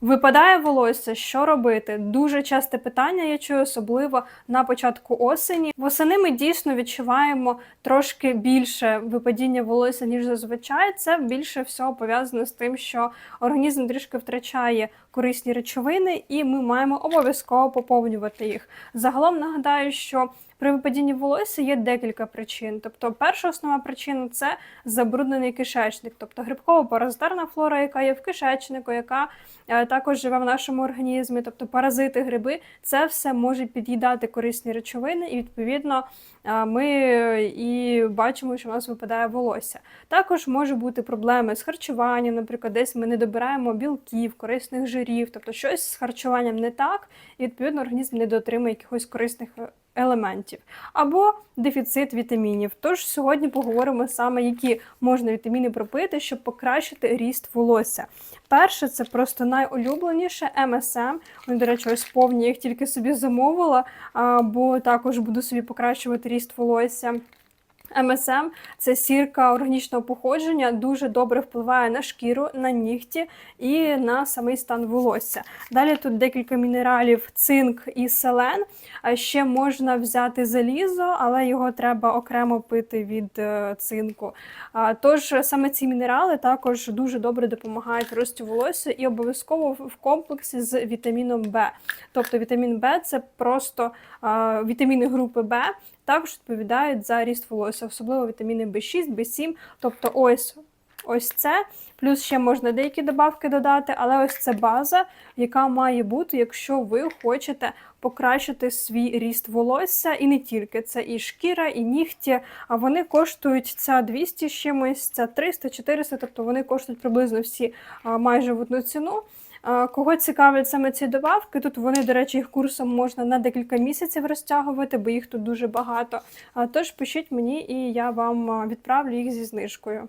Випадає волосся, що робити? Дуже часте питання я чую, особливо на початку осені. Восени ми дійсно відчуваємо трошки більше випадіння волосся, ніж зазвичай. Це більше всього пов'язано з тим, що організм трішки втрачає корисні речовини, і ми маємо обов'язково поповнювати їх. Загалом нагадаю, що при випадінні волосся є декілька причин. Тобто, перша основна причина це забруднений кишечник, тобто грибково-паразитарна флора, яка є в кишечнику, яка е, також живе в нашому організмі, тобто паразити, гриби, це все може під'їдати корисні речовини, і відповідно ми і бачимо, що в нас випадає волосся. Також може бути проблеми з харчуванням, наприклад, десь ми не добираємо білків, корисних жирів, тобто щось з харчуванням не так, і відповідно організм не дотримує якихось корисних е, елементів, або дефіцит вітамінів. Тож сьогодні поговоримо саме, які можна вітаміни пропити, щоб покращити ріст волосся. Перше, це просто найулюбленіше МСМ. Вони, до речі, ось повні, їх тільки собі замовила, бо також буду собі покращувати ріст волосся. МСМ це сірка органічного походження, дуже добре впливає на шкіру, на нігті і на самий стан волосся. Далі тут декілька мінералів, цинк і селен. А ще можна взяти залізо, але його треба окремо пити від е, цинку. Тож саме ці мінерали також дуже добре допомагають росту волосся і обов'язково в комплексі з вітаміном Б. Тобто вітамін Б це просто вітаміни групи Б, також відповідають за ріст волосся, особливо вітаміни В6, В7. Тобто ось ось це. Плюс ще можна деякі добавки додати, але ось це база, яка має бути, якщо ви хочете покращити свій ріст волосся. І не тільки це і шкіра, і нігті. А вони коштують ця 200 з чимось, ця 300-400, тобто вони коштують приблизно всі майже в одну ціну. Кого цікавлять саме ці добавки, тут вони, до речі, їх курсом можна на декілька місяців розтягувати, бо їх тут дуже багато. Тож пишіть мені, і я вам відправлю їх зі знижкою.